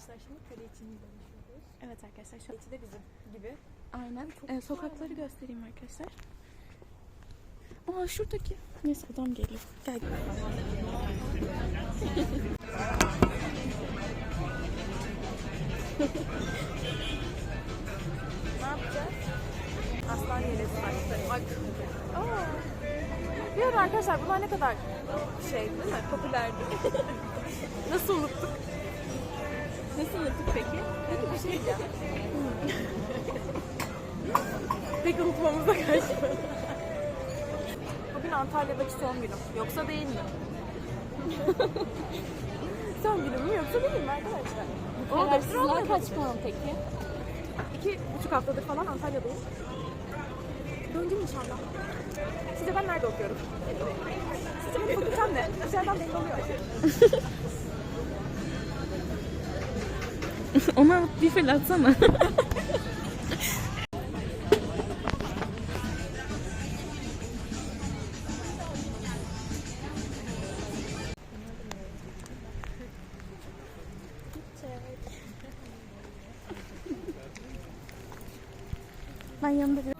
arkadaşlar şimdi kale içini dolaşıyoruz. Evet arkadaşlar Kale içi de bizim gibi. aynen. Çok Ee, sokakları göstereyim arkadaşlar. Aa şuradaki. Neyse adam geliyor. Gel gel. Ne yapacağız? Aslan yelesi taşları. Bak. Aa. Bir ara arkadaşlar bunlar ne kadar şey değil mi? Popülerdi. Nasıl unuttuk? Peki? Peki bir şey diyeceğim. Peki unutmamıza karşı. Bugün Antalya'daki son günüm. Yoksa değil mi? son günüm mü yoksa değil mi arkadaşlar? Kararsızlığa kaç puan peki? İki buçuk haftadır falan Antalya'dayım. Döndüm inşallah. Sizce ben nerede okuyorum? Sizce benim fakültem ne? Dışarıdan belli oluyor. Ona bir fırlatsana. ben yanında bir...